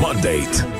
Mandate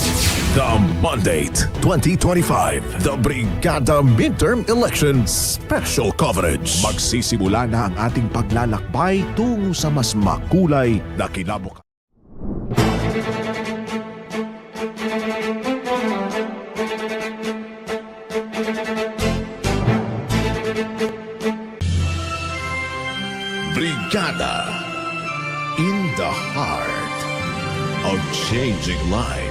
The Mandate 2025, the Brigada Midterm Elections Special Coverage. Magsisimula na ang ating paglalakbay tungo sa mas makulay na kinabuk. Brigada in the heart of changing lives.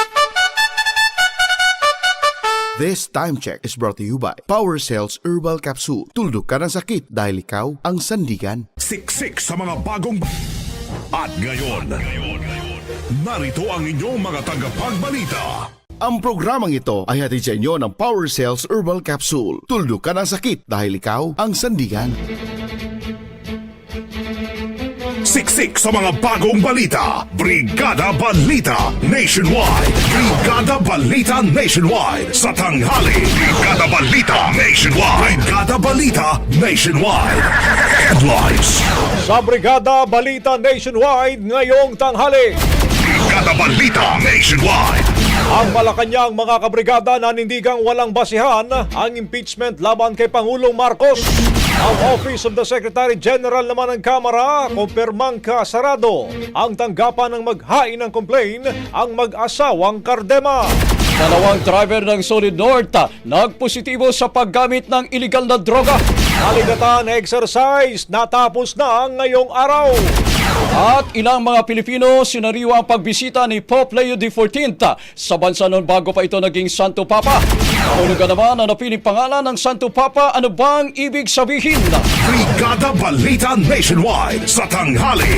This time check is brought to you by Power Cells Herbal Capsule. Tuldok ka ng sakit dahil ikaw ang sandigan. Siksik sa mga bagong... At ngayon, narito ang inyong mga tagapagbalita. Ang programang ito ay hatid sa inyo ng Power Cells Herbal Capsule. Tuldok ka ng sakit dahil ikaw ang sandigan. Siksik sa mga bagong balita. Brigada Balita Nationwide. Brigada Balita Nationwide. Sa tanghali. Brigada Balita Nationwide. Brigada Balita Nationwide. Headlines. Sa Brigada Balita Nationwide ngayong tanghali. Brigada Balita Nationwide. Ang Malacanang mga kabrigada nanindigang walang basihan ang impeachment laban kay Pangulong Marcos. Ang Office of the Secretary General naman ng Kamara, kumpirmang kasarado ang tanggapan ng maghain ng complaint ang mag-asawang Cardema. Dalawang driver ng Solid North nagpositibo sa paggamit ng illegal na droga. Kaligatan exercise natapos na ngayong araw. At ilang mga Pilipino sinariwa ang pagbisita ni Pope Leo XIV sa bansa noon bago pa ito naging Santo Papa. Kahulugan naman ang napiling pangalan ng Santo Papa, ano bang ibig sabihin? Brigada Balita Nationwide. Sa tanghali.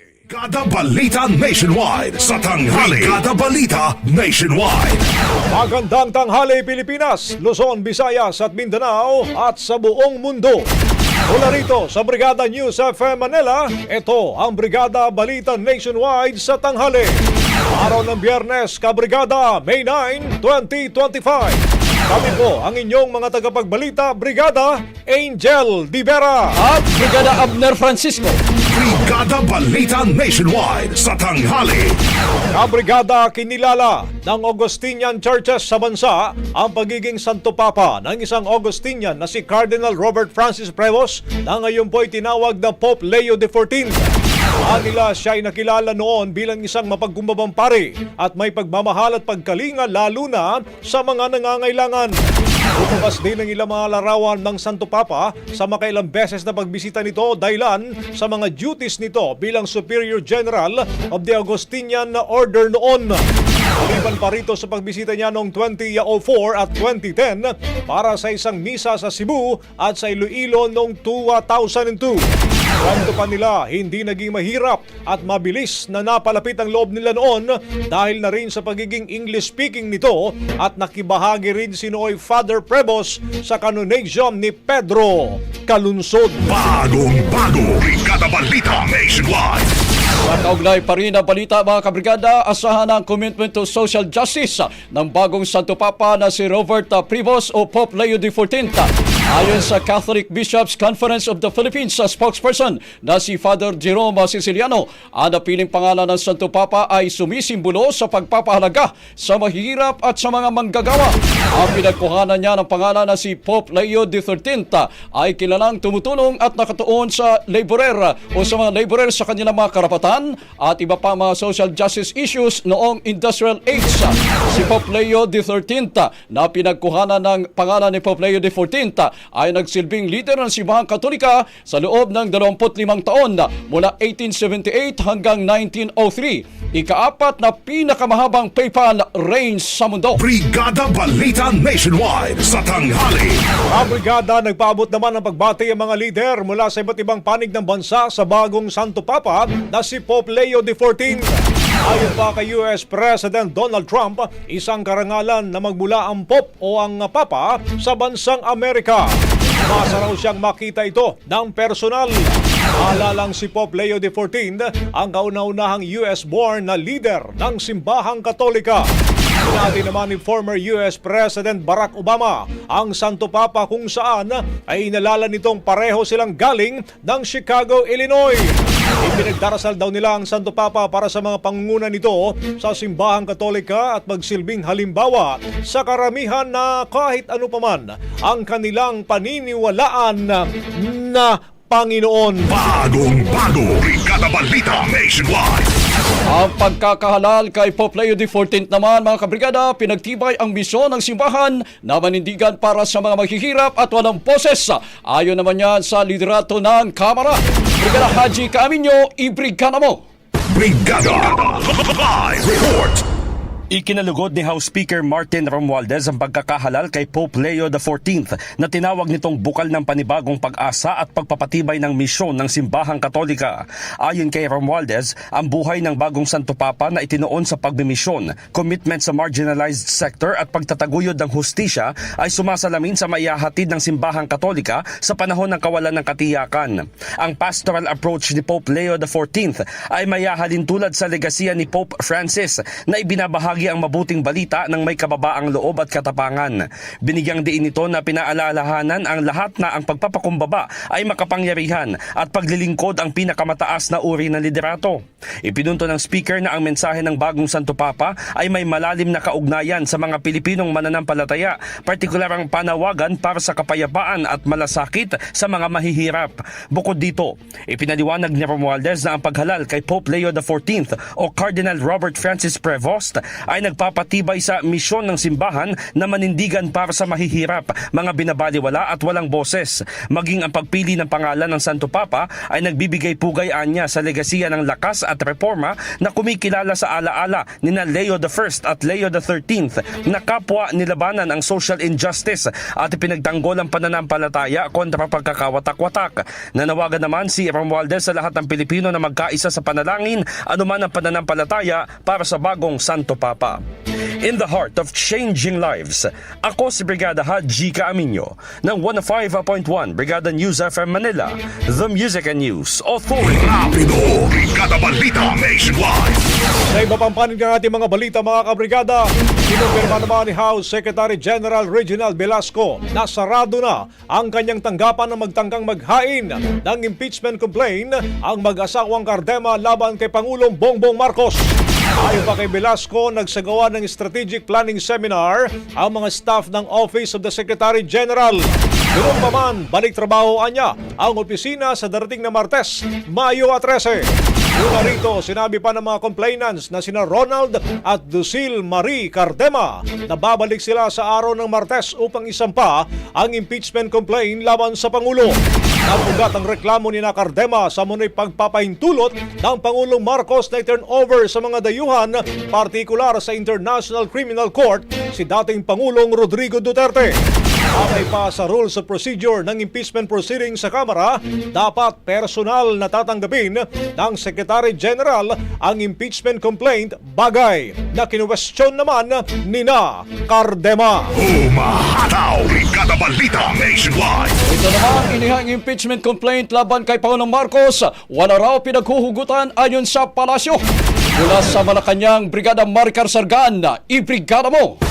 Brigada Balita Nationwide sa tanghali. Brigada Balita Nationwide. Magandang tanghali Pilipinas, Luzon, Visayas at Mindanao at sa buong mundo. Mula rito sa Brigada News FM Manila, ito ang Brigada Balita Nationwide sa tanghali. Araw ng Biyernes, Kabrigada, May 9, 2025. Kami po ang inyong mga tagapagbalita, Brigada Angel Divera. At Brigada Abner Francisco. Brigada Balita Nationwide sa tanghali. Kabrigada kinilala ng Augustinian Churches sa bansa ang pagiging Santo Papa ng isang Augustinian na si Cardinal Robert Francis Prevost na ngayon po ay tinawag na Pope Leo XIV. Anila siya ay nakilala noon bilang isang mapagkumbabang pare at may pagmamahal at pagkalinga lalo na sa mga nangangailangan. Lumabas din ang ilang mga larawan ng Santo Papa sa makailang beses na pagbisita nito dahilan sa mga duties nito bilang Superior General of the Augustinian Order noon. Maliban pa rito sa pagbisita niya noong 2004 at 2010 para sa isang misa sa Cebu at sa Iloilo noong 2002. Kwento pa nila, hindi naging mahirap at mabilis na napalapit ang loob nila noon dahil na rin sa pagiging English speaking nito at nakibahagi rin si Noy Father Prebos sa kanonation ni Pedro Kalunsod. Bagong bago. Brigada Balita Nationwide. Sa kaugnay pa rin ang balita mga kabrigada, asahan ang commitment to social justice ng bagong Santo Papa na si Robert Privos o Pope Leo XIV. Ayon sa Catholic Bishops Conference of the Philippines sa spokesperson na si Father Jerome Siciliano, ang napiling pangalan ng Santo Papa ay sumisimbolo sa pagpapahalaga sa mahihirap at sa mga manggagawa. Ang pinagkuhanan niya ng pangalan na si Pope Leo XIII ay kilalang tumutulong at nakatuon sa laborer o sa mga laborer sa kanilang mga karapatan at iba pa mga social justice issues noong industrial age. Si Pope Leo XIII na pinagkuhanan ng pangalan ni Pope Leo XIV ay nagsilbing leader ng Simbahan Katolika sa loob ng 25 taon mula 1878 hanggang 1903. Ikaapat na pinakamahabang papal reign sa mundo. Brigada Balita Nationwide sa tanghali. Ang brigada nagpaabot naman ng pagbati ang mga lider mula sa iba't ibang panig ng bansa sa bagong Santo Papa na si Pope Leo XIV. Ayon pa kay US President Donald Trump, isang karangalan na magmula ang Pope o ang Papa sa bansang Amerika. Masa raw siyang makita ito ng personal. Alalang si Pope Leo XIV ang kauna-unahang US-born na leader ng simbahang katolika. Sinabi naman ni former US President Barack Obama ang Santo Papa kung saan ay inalala nitong pareho silang galing ng Chicago, Illinois. Ipinagdarasal daw nila ang Santo Papa para sa mga pangunguna nito sa simbahang katolika at magsilbing halimbawa sa karamihan na kahit ano paman ang kanilang paniniwalaan na Panginoon. Bagong bago. Brigada Balita Nationwide. Ang pagkakahalal kay Pope Leo XIV naman mga kabrigada, pinagtibay ang misyon ng simbahan na manindigan para sa mga maghihirap at walang poses. Ayon naman yan sa liderato ng Kamara. Brigada Haji Kaaminyo, ibrigada mo! Brigada. Live report. Ikinalugod ni House Speaker Martin Romualdez ang pagkakahalal kay Pope Leo XIV na tinawag nitong bukal ng panibagong pag-asa at pagpapatibay ng misyon ng simbahang katolika. Ayon kay Romualdez, ang buhay ng bagong Santo Papa na itinoon sa pagmimisyon, commitment sa marginalized sector at pagtataguyod ng hustisya ay sumasalamin sa maihahatid ng simbahang katolika sa panahon ng kawalan ng katiyakan. Ang pastoral approach ni Pope Leo XIV ay mayahalin tulad sa legasiya ni Pope Francis na ibinabahagi ang mabuting balita ng may kababaang loob at katapangan. Binigyang diin nito na pinaalalahanan ang lahat na ang pagpapakumbaba ay makapangyarihan at paglilingkod ang pinakamataas na uri ng liderato. Ipinunto ng speaker na ang mensahe ng bagong Santo Papa ay may malalim na kaugnayan sa mga Pilipinong mananampalataya, partikular ang panawagan para sa kapayapaan at malasakit sa mga mahihirap. Bukod dito, ipinaliwanag ni Romualdez na ang paghalal kay Pope Leo XIV o Cardinal Robert Francis Prevost ay nagpapatibay sa misyon ng simbahan na manindigan para sa mahihirap, mga binabaliwala at walang boses. Maging ang pagpili ng pangalan ng Santo Papa ay nagbibigay pugay anya sa legasiya ng lakas at reforma na kumikilala sa alaala ni na Leo I at Leo XIII na kapwa nilabanan ang social injustice at ipinagtanggol ang pananampalataya kontra pagkakawatak-watak. Nanawagan naman si Romualdez sa lahat ng Pilipino na magkaisa sa panalangin anuman ang pananampalataya para sa bagong Santo Papa. In the heart of changing lives, ako si Brigada Haji Caaminyo ng 105.1 Brigada News FM Manila, The Music and News Authority. Rapido! Brigada Balita Nationwide! Sa iba pang panig ng ating mga balita mga kabrigada, kinumpirma naman ni House Secretary General Reginald Velasco na sarado na ang kanyang tanggapan na magtangkang maghain ng impeachment complaint ang mag-asawang Cardema laban kay Pangulong Bongbong Marcos. Ayon pa kay Velasco, nagsagawa ng strategic planning seminar ang mga staff ng Office of the Secretary General. Ganoon pa man, balik trabaho niya ang opisina sa darating na Martes, Mayo 13. Una rito, sinabi pa ng mga complainants na sina Ronald at Lucille Marie Cardema na babalik sila sa araw ng Martes upang isampa ang impeachment complaint laban sa Pangulo. Napugat ang reklamo ni na Cardema sa munay pagpapahintulot ng Pangulong Marcos na turn over sa mga dayuhan, partikular sa International Criminal Court, si dating Pangulong Rodrigo Duterte. Patay pa sa rules of procedure ng impeachment proceeding sa Kamara, dapat personal na tatanggapin ng Secretary General ang impeachment complaint bagay na kinuwestiyon naman ni na Cardema. Umahataw! Brigada Balita Nationwide! Ito naman inihang impeachment complaint laban kay Pangulong Marcos. Wala raw pinaghuhugutan ayon sa palasyo. Mula sa Malacanang, Brigada Maricar Sargan, ibrigada mo!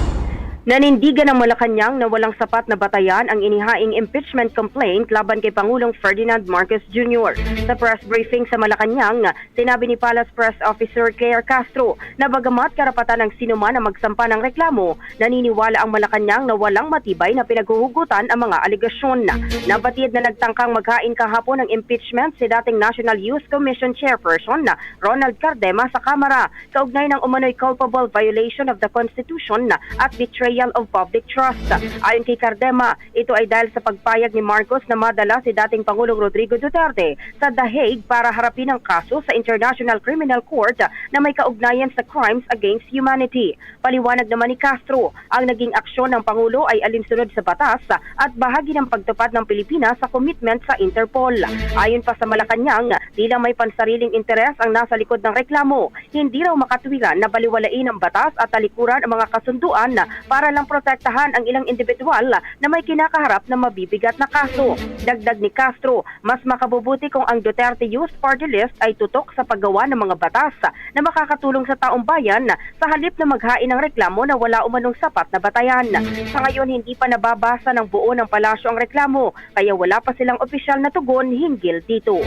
Nanindigan ng Malacanang na walang sapat na batayan ang inihaing impeachment complaint laban kay Pangulong Ferdinand Marcos Jr. Sa press briefing sa Malacanang, sinabi ni Palace Press Officer Claire Castro na bagamat karapatan ng sinuman na magsampa ng reklamo, naniniwala ang Malacanang na walang matibay na pinaghuhugutan ang mga aligasyon. Nabatid na nagtangkang maghain kahapon ng impeachment si dating National Youth Commission Chairperson na Ronald Cardema sa Kamara kaugnay ng umano'y culpable violation of the Constitution at betrayal of public trust. Ayon kay Cardema, ito ay dahil sa pagpayag ni Marcos na madala si dating Pangulong Rodrigo Duterte sa The Hague para harapin ang kaso sa International Criminal Court na may kaugnayan sa crimes against humanity. Paliwanag naman ni Castro, ang naging aksyon ng Pangulo ay alinsunod sa batas at bahagi ng pagtupad ng Pilipinas sa commitment sa Interpol. Ayon pa sa Malacanang, tila may pansariling interes ang nasa likod ng reklamo. Hindi raw makatwiran na baliwalain ang batas at talikuran ang mga kasunduan para lang protektahan ang ilang individual na may kinakaharap na mabibigat na kaso. Dagdag ni Castro, mas makabubuti kung ang Duterte Youth Party List ay tutok sa paggawa ng mga batas na makakatulong sa taong bayan sa halip na maghain ng reklamo na wala umanong sapat na batayan. Sa ngayon, hindi pa nababasa ng buo ng palasyo ang reklamo, kaya wala pa silang opisyal na tugon hinggil dito.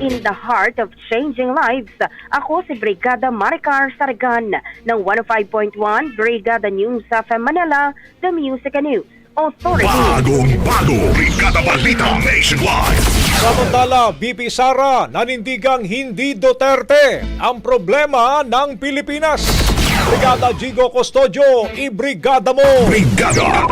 In the heart of changing lives, ako si Brigada Maricar Sargan ng 105.1 Brigada News sa Manila, The Music and News Authority. Bagong bago! Brigada Balita Nationwide! Samantala, BP Sara nanindigang hindi Duterte ang problema ng Pilipinas. Brigada Gigo Custodio, ibrigada mo! Brigada!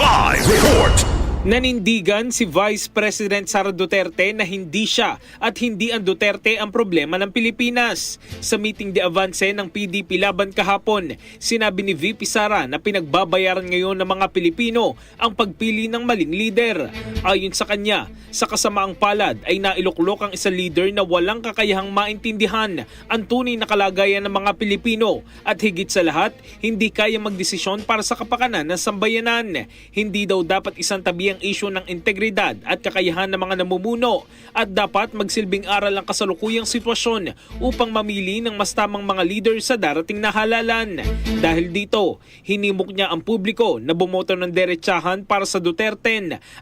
Live report! Nanindigan si Vice President Sara Duterte na hindi siya at hindi ang Duterte ang problema ng Pilipinas. Sa meeting de avance ng PDP laban kahapon, sinabi ni VP Sara na pinagbabayaran ngayon ng mga Pilipino ang pagpili ng maling leader. Ayon sa kanya, sa kasamaang palad ay nailuklok ang isang leader na walang kakayahang maintindihan ang tunay na kalagayan ng mga Pilipino at higit sa lahat, hindi kaya magdesisyon para sa kapakanan ng sambayanan. Hindi daw dapat isang tabi ang isyu ng integridad at kakayahan ng mga namumuno at dapat magsilbing aral ang kasalukuyang sitwasyon upang mamili ng mas tamang mga leader sa darating na halalan. Dahil dito, hinimok niya ang publiko na bumoto ng derechahan para sa Duterte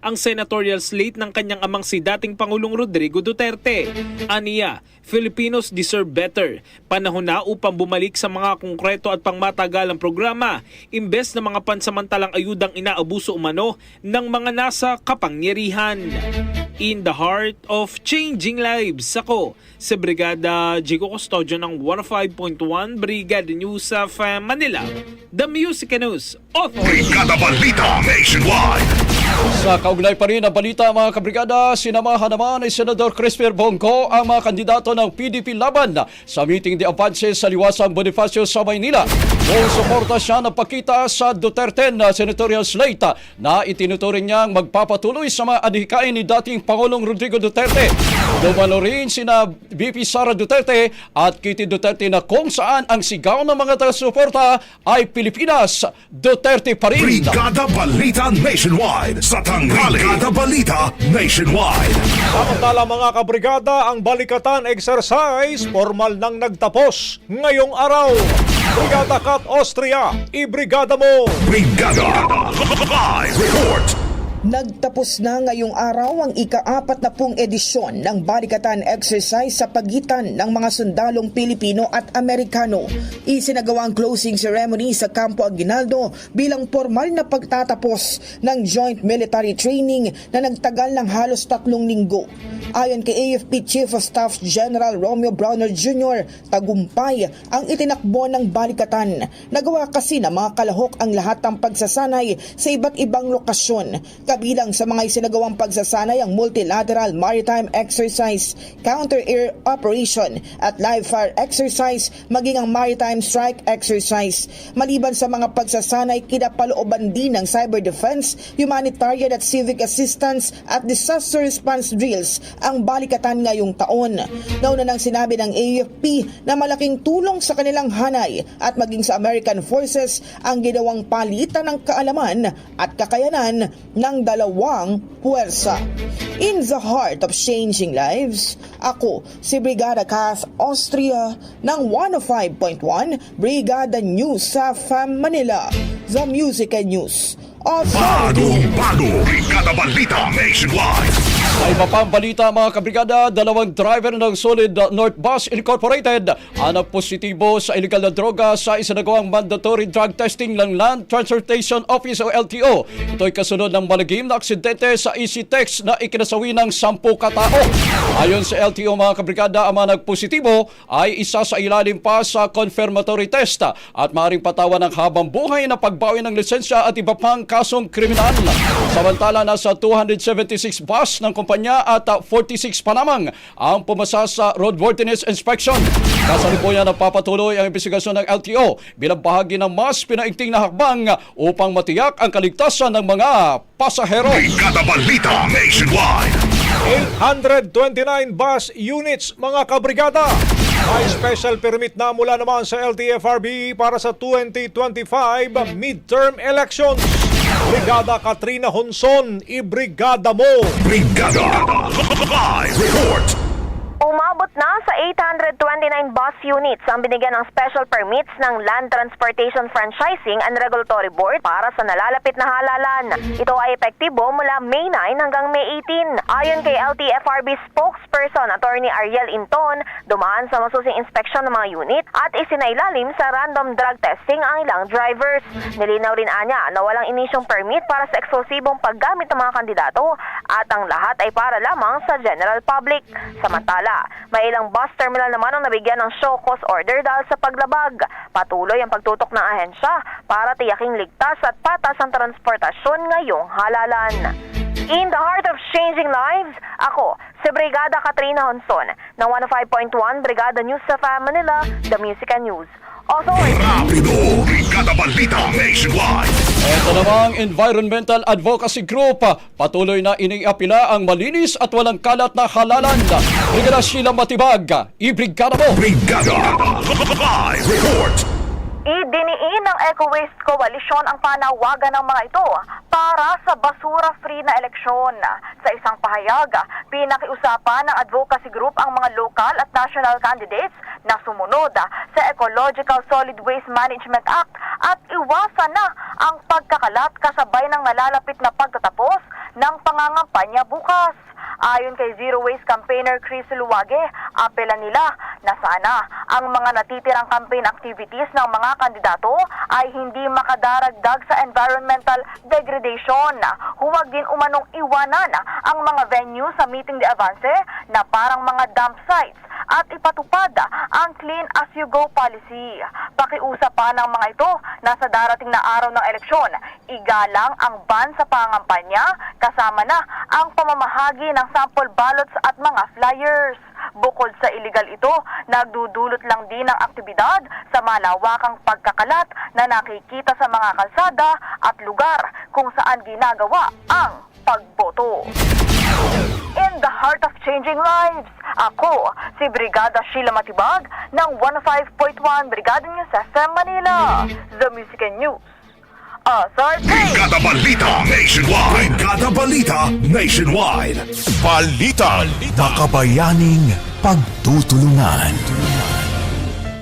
ang senatorial slate ng kanyang amang si dating Pangulong Rodrigo Duterte. Aniya, Filipinos deserve better. Panahon na upang bumalik sa mga konkreto at pangmatagalang programa imbes na mga pansamantalang ayudang inaabuso umano ng mga nasa kapangyarihan. In the heart of changing lives, ako sa Brigada Jigo Custodio ng 105.1 Brigada News of Manila, The Music News Authority. Brigada Balita Nationwide! Sa kaugnay pa rin ang balita mga kabrigada, sinamahan naman ni Senador Crispin Bongo ang mga kandidato ng PDP laban sa meeting de Avance sa Liwasang Bonifacio sa Maynila. Kung suporta siya na pakita sa Duterte na senatorial slate na itinuturing niyang magpapatuloy sa mga adhikain ni dating Pangulong Rodrigo Duterte. Dumalo rin sina VP Sara Duterte at Kitty Duterte na kung saan ang sigaw ng mga taga-suporta ay Pilipinas, Duterte pa rin. Brigada Balita Nationwide sa tanghali. Brigada Balita Nationwide. Samantala mga kabrigada, ang balikatan exercise formal nang nagtapos ngayong araw. Brigada Kat Austria, ibrigada mo! Brigada Live Report. Nagtapos na ngayong araw ang ika-apat na pong edisyon ng Barikatan Exercise sa pagitan ng mga sundalong Pilipino at Amerikano. Isinagawa ang closing ceremony sa Campo Aguinaldo bilang formal na pagtatapos ng joint military training na nagtagal ng halos tatlong linggo. Ayon kay AFP Chief of Staff General Romeo Browner Jr., tagumpay ang itinakbo ng Barikatan. Nagawa kasi ng mga kalahok ang lahat ng pagsasanay sa iba't ibang lokasyon. Kabilang sa mga isinagawang pagsasanay ang multilateral maritime exercise, counter-air operation at live fire exercise maging ang maritime strike exercise. Maliban sa mga pagsasanay, kinapalooban din ng cyber defense, humanitarian at civic assistance at disaster response drills ang balikatan ngayong taon. Nauna nang sinabi ng AFP na malaking tulong sa kanilang hanay at maging sa American forces ang ginawang palitan ng kaalaman at kakayanan ng dalawang puwersa. In the heart of changing lives, ako si Brigada Cass Austria ng 105.1 Brigada News sa FAM Manila, The Music and News Authority. Bagong bago. Brigada Balita Nationwide. Sa iba balita mga kabrigada, dalawang driver ng Solid North Bus Incorporated ang positibo sa illegal na droga sa isinagawang mandatory drug testing ng Land Transportation Office o LTO. Ito'y kasunod ng malagim na aksidente sa EasyTex na ikinasawi ng 10 katao. Ayon sa LTO mga kabrigada, ang mga nagpositibo ay isa sa ilalim pa sa confirmatory test at maaaring patawan ng habang buhay na pagbawi ng lisensya at iba pang kasong kriminal. Samantala, nasa 276 bus ng kumpanya at ah, 46 pa lamang ang pumasa sa roadworthiness inspection. Kasalukuyan na papatuloy ang investigasyon ng LTO bilang bahagi ng mas pinaigting na hakbang upang matiyak ang kaligtasan ng mga pasahero. Brigada Balita Nationwide. 829 bus units mga kabrigada. May special permit na mula naman sa LTFRB para sa 2025 midterm elections. Brigada Katrina Honson, ibrigada mo! Brigada Live Report. Umabot na sa 829 bus units ang binigyan ng special permits ng Land Transportation Franchising and Regulatory Board para sa nalalapit na halalan. Ito ay epektibo mula May 9 hanggang May 18. Ayon kay LTFRB spokesperson Attorney Ariel Inton, dumaan sa masusing inspeksyon ng mga unit at isinailalim sa random drug testing ang ilang drivers. Nilinaw rin anya na walang inisyong permit para sa eksklusibong paggamit ng mga kandidato at ang lahat ay para lamang sa general public. Samantala, may ilang bus terminal naman ang nabigyan ng show cause order dahil sa paglabag. Patuloy ang pagtutok ng ahensya para tiyaking ligtas at patas ang transportasyon ngayong halalan. In the heart of changing lives, ako, si Brigada Katrina Honson ng 105.1 Brigada News sa Manila, The Music and News. Authority. Rapido. Brigada Balita Nationwide. Ito namang Environmental Advocacy Group, patuloy na iniapila ang malinis at walang kalat na halalan. Brigada Sheila Matibag, ibrigada mo! Brigada Live Report. Idiniin ng Eco Waste Coalition ang panawagan ng mga ito para sa basura-free na eleksyon. Sa isang pahayag, pinakiusapan ng advocacy group ang mga local at national candidates na sumunod sa Ecological Solid Waste Management Act at iwasan na ang pagkakalat kasabay ng nalalapit na pagtatapos ng pangangampanya bukas. Ayon kay Zero Waste campaigner Chris Luwage, apela nila na sana ang mga natitirang campaign activities ng mga kandidato ay hindi makadaragdag sa environmental degradation. Huwag din umanong iwanan ang mga venue sa meeting de avance na parang mga dump sites at ipatupad ang Clean As You Go policy. Pakiusap pa ng mga ito na sa darating na araw ng eleksyon, igalang ang ban sa pangampanya kasama na ang pamamahagi ng sample ballots at mga flyers. Bukod sa illegal ito, nagdudulot lang din ng aktibidad sa malawakang pagkakalat na nakikita sa mga kalsada at lugar kung saan ginagawa ang pagboto. In the heart of changing lives, ako si Brigada Sheila Matibag ng 105.1 Brigada News FM Manila. The Music and News. Authority! Brigada Balita Nationwide. Brigada Balita Nationwide. Balita. Makabayaning pagtutulungan.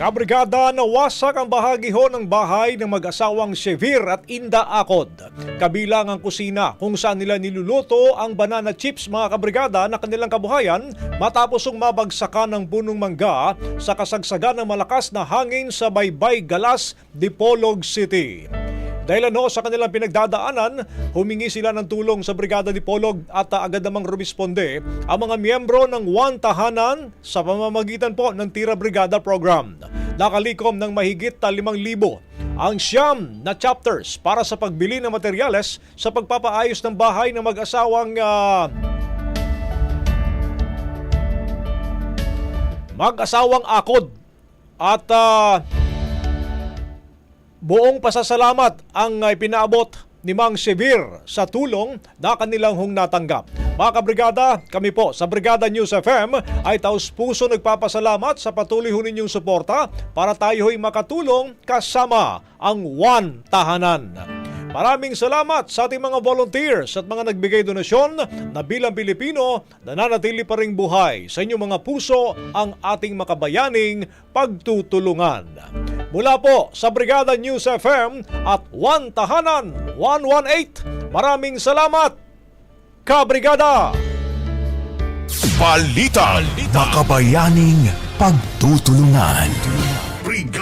Kabrigada nawasak ang bahagi ho ng bahay ng mag-asawang Severe at Inda Akod. Kabilang ang kusina kung saan nila niluluto ang banana chips mga kabrigada na kanilang kabuhayan matapos ang mabagsakan ng punong mangga sa kasagsagan ng malakas na hangin sa Baybay Galas, Dipolog City. Dahil ano sa kanilang pinagdadaanan, humingi sila ng tulong sa Brigada Dipolog at uh, agad namang rumisponde ang mga miyembro ng One Tahanan sa pamamagitan po ng Tira Brigada Program. Nakalikom ng mahigit na 5,000 ang siyam na chapters para sa pagbili ng materyales sa pagpapaayos ng bahay ng mag-asawang ah, mag-asawang akod at ah, Buong pasasalamat ang ipinaabot ni Mang Severe sa tulong na kanilang hong natanggap. Mga kabrigada, kami po sa Brigada News FM ay taus puso nagpapasalamat sa patuloy ho ninyong suporta para tayo ho'y makatulong kasama ang One Tahanan. Maraming salamat sa ating mga volunteers at mga nagbigay donasyon na bilang Pilipino nananatili pa ring buhay sa inyong mga puso ang ating makabayaning pagtutulungan. Mula po sa Brigada News FM at One Tahanan 118, maraming salamat, Kabrigada! Balita. Makabayaning pagtutulungan.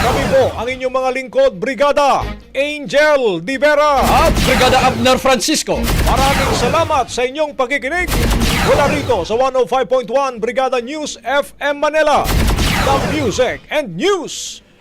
Kami po ang inyong mga lingkod, Brigada Angel Divera. At Brigada Abner Francisco. Maraming salamat sa inyong pakikinig. Mula rito sa 105.1 Brigada News FM Manila. The Music and News